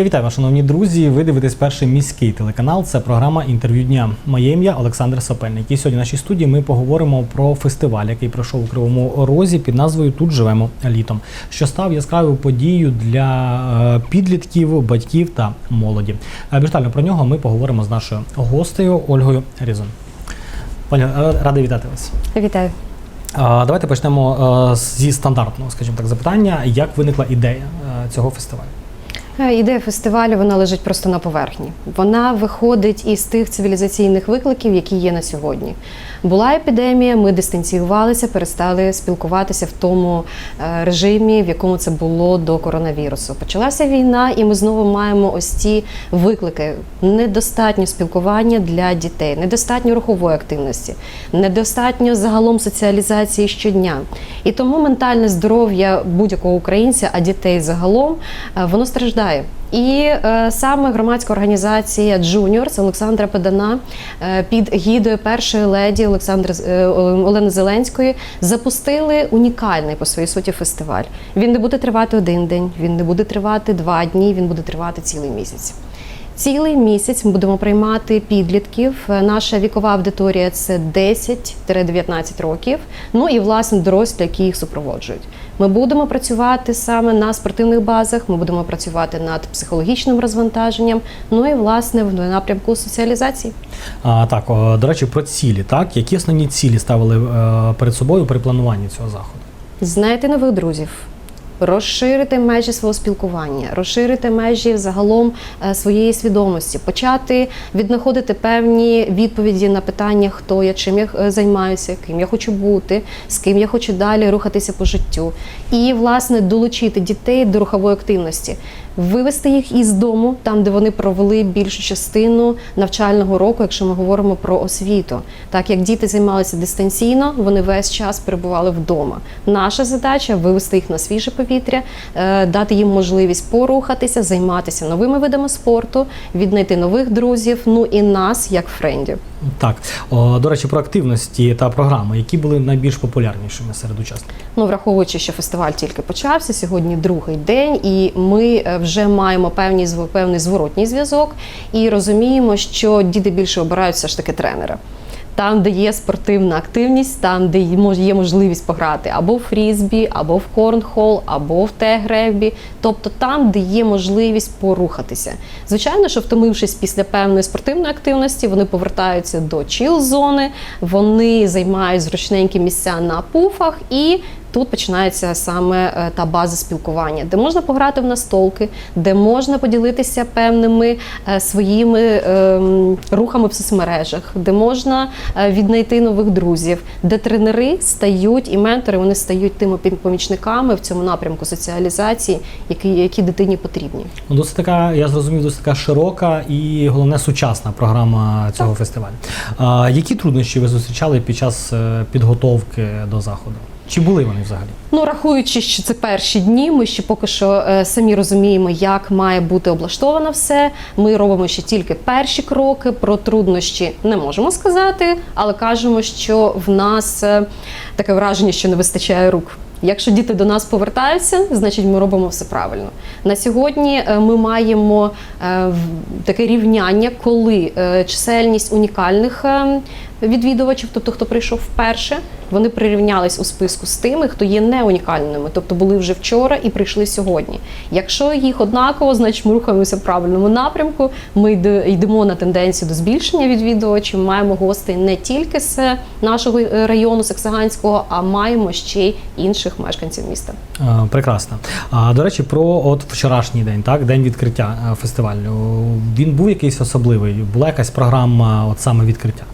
Я вітаю вас, шановні друзі. Ви дивитесь перший міський телеканал. Це програма інтерв'ю дня. Моє ім'я Олександр Сапельник. І сьогодні в нашій студії ми поговоримо про фестиваль, який пройшов у Кривому Розі під назвою Тут живемо літом, що став яскравою подією для е, підлітків, батьків та молоді. Е, детально про нього ми поговоримо з нашою гостею Ольгою Різон. Пані, е, радий вітати вас. Вітаю. Давайте почнемо е, зі стандартного, скажімо так, запитання. Як виникла ідея е, цього фестивалю? Е, Ідея фестивалю вона лежить просто на поверхні. Вона виходить із тих цивілізаційних викликів, які є на сьогодні. Була епідемія, ми дистанціювалися, перестали спілкуватися в тому е, режимі, в якому це було до коронавірусу. Почалася війна, і ми знову маємо ось ці виклики: недостатньо спілкування для дітей, недостатньо рухової активності, недостатньо загалом соціалізації щодня. І тому ментальне здоров'я будь-якого українця, а дітей загалом, е, воно страждає. І е, саме громадська організація Джуніорс Олександра Педана е, під гідою першої леді Олександри е, Олени Зеленської запустили унікальний по своїй суті фестиваль. Він не буде тривати один день, він не буде тривати два дні, він буде тривати цілий місяць. Цілий місяць ми будемо приймати підлітків. Е, Наша вікова аудиторія це 10-19 років. Ну і власне дорослі, які їх супроводжують. Ми будемо працювати саме на спортивних базах. Ми будемо працювати над психологічним розвантаженням. Ну і власне в напрямку соціалізації. А, так, до речі, про цілі. Так, які основні цілі ставили е, перед собою при плануванні цього заходу? Знайти нових друзів. Розширити межі свого спілкування, розширити межі загалом е, своєї свідомості, почати віднаходити певні відповіді на питання, хто я, чим я е, займаюся, ким я хочу бути, з ким я хочу далі рухатися по життю, і власне долучити дітей до рухової активності, вивести їх із дому, там де вони провели більшу частину навчального року, якщо ми говоримо про освіту. Так як діти займалися дистанційно, вони весь час перебували вдома. Наша задача вивести їх на свіже повітря, е, дати їм можливість порухатися, займатися новими видами спорту, віднайти нових друзів. Ну і нас як френдів. Так, до речі, про активності та програми, які були найбільш популярнішими серед учасників. Ну, враховуючи, що фестиваль тільки почався, сьогодні другий день, і ми е, вже маємо певні певний зворотній зв'язок і розуміємо, що діти більше обирають все ж таки тренера. Там, де є спортивна активність, там, де є можливість пограти або в фрізбі, або в корнхол, або в тег-регбі, тобто там, де є можливість порухатися. Звичайно, що втомившись після певної спортивної активності, вони повертаються до чіл-зони, вони займають зручненькі місця на пуфах і Тут починається саме е, та база спілкування, де можна пограти в настолки, де можна поділитися певними е, своїми ем, рухами в соцмережах, де можна е, віднайти нових друзів, де тренери стають і ментори вони стають тими помічниками в цьому напрямку соціалізації, які, які дитині потрібні. Ну, досить така, я зрозумів, досить така широка і головне сучасна програма цього фестивалю. А, які труднощі ви зустрічали під час підготовки до заходу? Чи були вони взагалі? Ну, рахуючи, що це перші дні, ми ще поки що е, самі розуміємо, як має бути облаштовано все. Ми робимо ще тільки перші кроки. Про труднощі не можемо сказати, але кажемо, що в нас е, таке враження, що не вистачає рук. Якщо діти до нас повертаються, значить ми робимо все правильно. На сьогодні е, ми маємо е, таке рівняння, коли е, чисельність унікальних відвідувачів, тобто хто прийшов вперше, вони прирівнялись у списку з тими, хто є не унікальними, тобто були вже вчора і прийшли сьогодні. Якщо їх однаково, значить ми рухаємося в правильному напрямку. Ми йдемо на тенденцію до збільшення відвідувачів. Маємо гостей не тільки з нашого е, району Саксаганського, а маємо ще й інших мешканців міста. Прекрасно. А до речі, про от вчорашній день, так, день відкриття е, фестивалю. Він був якийсь особливий? Була якась програма, от саме відкриття?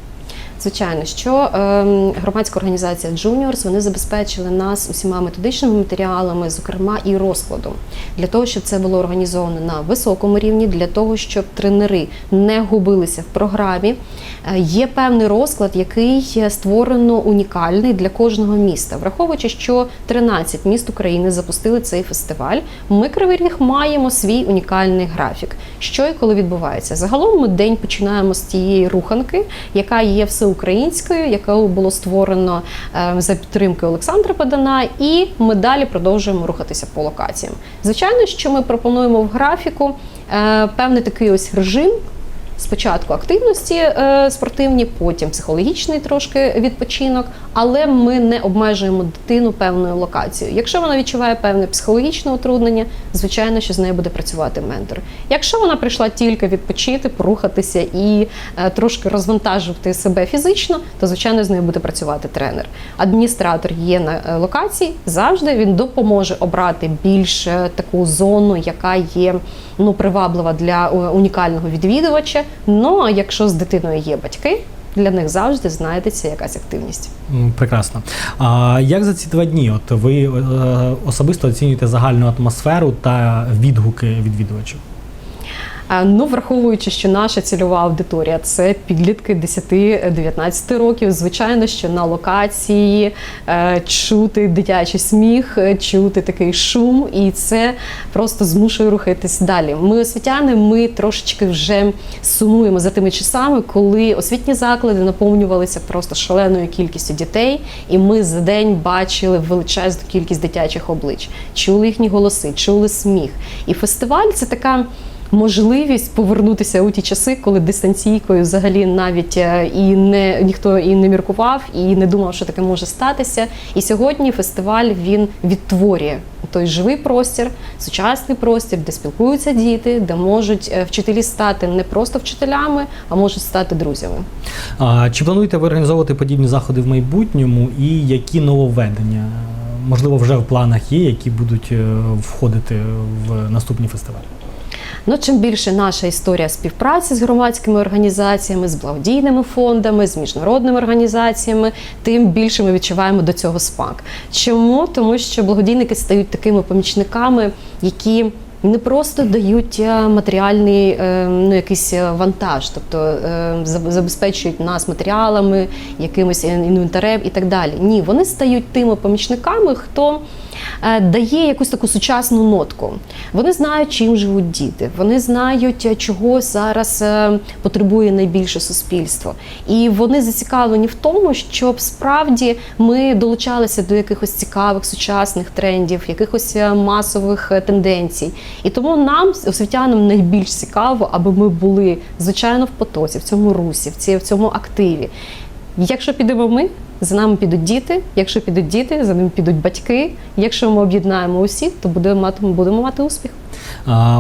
Звичайно, що ем, громадська організація Juniors вони забезпечили нас усіма методичними матеріалами, зокрема і розкладом, для того, щоб це було організовано на високому рівні, для того, щоб тренери не губилися в програмі. Е, Є певний розклад, який створено унікальний для кожного міста, враховуючи, що 13 міст України запустили цей фестиваль. Ми Кривий Ріг маємо свій унікальний графік. Що і коли відбувається? Загалом ми день починаємо з тієї руханки, яка є всеукраїнською всеукраїнською, яку було створено е, за підтримки Олександра Падана, і ми далі продовжуємо рухатися по локаціям. Звичайно, що ми пропонуємо в графіку е, певний такий ось режим. Спочатку активності е, спортивні, потім психологічний трошки відпочинок, але ми не обмежуємо дитину певною локацією. Якщо вона відчуває певне психологічне утруднення, звичайно, що з нею буде працювати ментор. Якщо вона прийшла тільки відпочити, порухатися і е, трошки розвантажувати себе фізично, то звичайно з нею буде працювати тренер. Адміністратор є на е, локації завжди. Він допоможе обрати більш таку зону, яка є ну приваблива для унікального відвідувача. Ну а якщо з дитиною є батьки, для них завжди знайдеться якась активність. Прекрасно. А як за ці два дні? От ви е, особисто оцінюєте загальну атмосферу та відгуки відвідувачів? Е, Ну, враховуючи, що наша цільова аудиторія це підлітки 10-19 років. Звичайно, що на локації е, чути дитячий сміх, е, чути такий шум, і це просто змушує рухатись далі. Ми освітяни, ми трошечки вже сумуємо за тими часами, коли освітні заклади наповнювалися просто шаленою кількістю дітей, і ми за день бачили величезну кількість дитячих облич, чули їхні голоси, чули сміх. І фестиваль це така можливість повернутися у ті часи, коли дистанційкою взагалі навіть е, і не ніхто і не міркував, і не думав, що таке може статися. І сьогодні фестиваль він відтворює той живий простір, сучасний простір, де спілкуються діти, де можуть е, вчителі стати не просто вчителями, а можуть стати друзями. А, чи плануєте ви організовувати подібні заходи в майбутньому і які нововведення? Можливо, вже в планах є, які будуть е, входити в наступні фестивалі? Ну, чим більше наша історія співпраці з громадськими організаціями, з благодійними фондами, з міжнародними організаціями, тим більше ми відчуваємо до цього смак. Чому? Тому що благодійники стають такими помічниками, які не просто дають е, матеріальний е, ну, якийсь е, вантаж, тобто забезпечують нас матеріалами, якимось інвентарем і так далі. Ні, вони стають тими помічниками, хто дає якусь таку сучасну нотку. Вони знають, чим живуть діти, вони знають, е, чого зараз е, потребує найбільше суспільство. І вони зацікавлені в тому, щоб справді ми долучалися до якихось цікавих сучасних трендів, якихось е, масових е, тенденцій. І тому нам, освітянам, найбільш цікаво, аби ми були звичайно в потоці, в цьому русі, в цьому активі. Якщо підемо ми, за нами підуть діти. Якщо підуть діти, за ними підуть батьки. Якщо ми об'єднаємо усіх, то будемо мати, будемо мати успіх.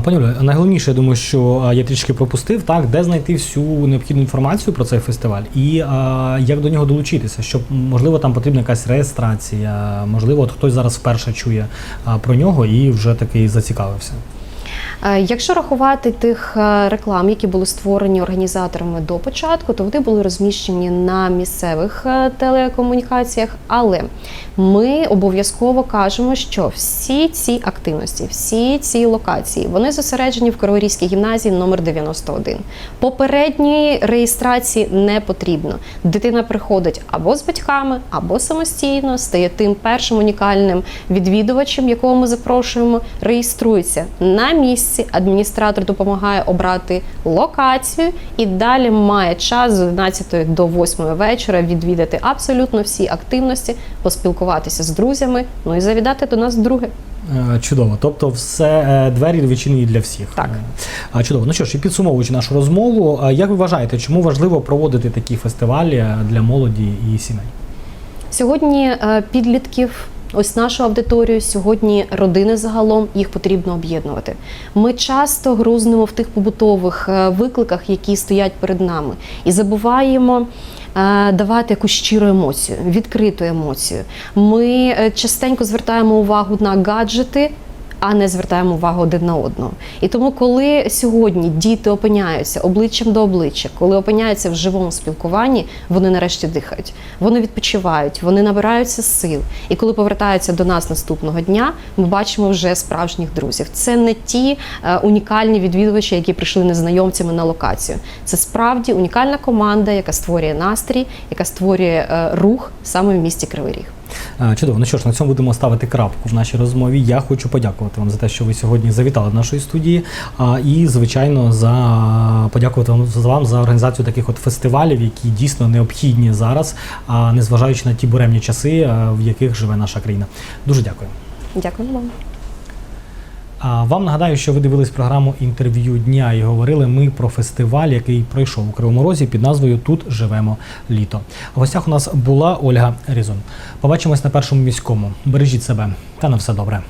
Пані Олег, найголовніше, я думаю, що я трішки пропустив, так, де знайти всю необхідну інформацію про цей фестиваль і а, як до нього долучитися, щоб можливо там потрібна якась реєстрація, можливо, от хтось зараз вперше чує про нього і вже таки зацікавився. Е, Якщо рахувати тих е, реклам, які були створені організаторами до початку, то вони були розміщені на місцевих е, телекомунікаціях. Але ми обов'язково кажемо, що всі ці активності, всі ці локації, вони зосереджені в Криворізькій гімназії номер 91. Попередньої реєстрації не потрібно. Дитина приходить або з батьками, або самостійно, стає тим першим унікальним відвідувачем, якого ми запрошуємо, реєструється на місці. Адміністратор допомагає обрати локацію і далі має час з 11 до 8 вечора відвідати абсолютно всі активності, поспілкуватися з друзями, ну і завідати до нас вдруге. Е, Чудово. Тобто, все е, двері відчинені для всіх. Так. Е, Чудово. Ну що ж, і підсумовуючи нашу розмову, як ви вважаєте, чому важливо проводити такі фестивалі для молоді і сімей? Сьогодні підлітків. Ось нашу аудиторію сьогодні родини загалом їх потрібно об'єднувати. Ми часто грузнемо в тих побутових е, викликах, які стоять перед нами, і забуваємо е, давати якусь щиру емоцію, відкриту емоцію. Ми е, частенько звертаємо увагу на гаджети. А не звертаємо увагу один на одного. І тому, коли сьогодні діти опиняються обличчям до обличчя, коли опиняються в живому спілкуванні, вони нарешті дихають, вони відпочивають, вони набираються сил. І коли повертаються до нас наступного дня, ми бачимо вже справжніх друзів. Це не ті е, унікальні відвідувачі, які прийшли незнайомцями на локацію. Це справді унікальна команда, яка створює настрій, яка створює е, рух саме в місті Кривий Ріг. Е, Чудово. Ну що ж, на цьому будемо ставити крапку в нашій розмові. Я хочу подякувати вам за те, що ви сьогодні завітали до нашої студії. І, звичайно, за подякувати вам за організацію таких от фестивалів, які дійсно необхідні зараз, незважаючи на ті буремні часи, е, в яких живе наша країна. Дуже дякую. Дякую вам. Вам нагадаю, що ви дивились програму інтерв'ю дня і говорили ми про фестиваль, який пройшов у Кривому Розі під назвою Тут живемо літо. В гостях у нас була Ольга Різун. Побачимось на першому міському. Бережіть себе та на все добре.